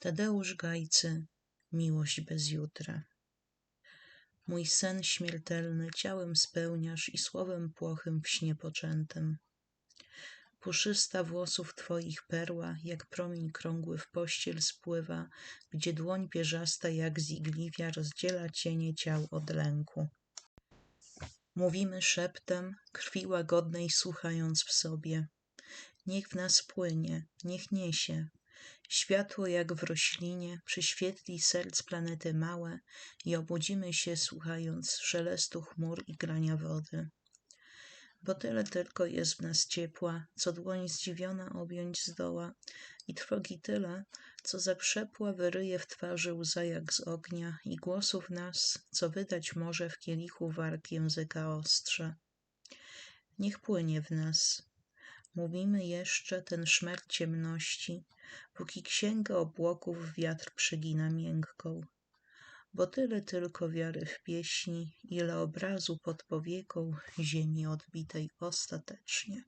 Tadeusz Gajcy Miłość bez jutra Mój sen śmiertelny ciałem spełniasz i słowem płochym w śnie poczętym. Puszysta włosów twoich perła, jak promień krągły w pościel spływa, gdzie dłoń pierzasta jak zigliwia rozdziela cienie ciał od lęku. Mówimy szeptem, krwi łagodnej słuchając w sobie. Niech w nas płynie, niech niesie. Światło jak w roślinie przyświetli serc planety małe i obudzimy się słuchając szelestu chmur i grania wody. Bo tyle tylko jest w nas ciepła, co dłoń zdziwiona objąć zdoła i trwogi tyle, co zakrzepła wyryje w twarzy łza jak z ognia i głosów nas, co wydać może w kielichu warg języka ostrze. Niech płynie w nas, Mówimy jeszcze ten szmer ciemności, póki księga obłoków wiatr przygina miękką. Bo tyle tylko wiary w pieśni, ile obrazu pod powieką ziemi odbitej ostatecznie.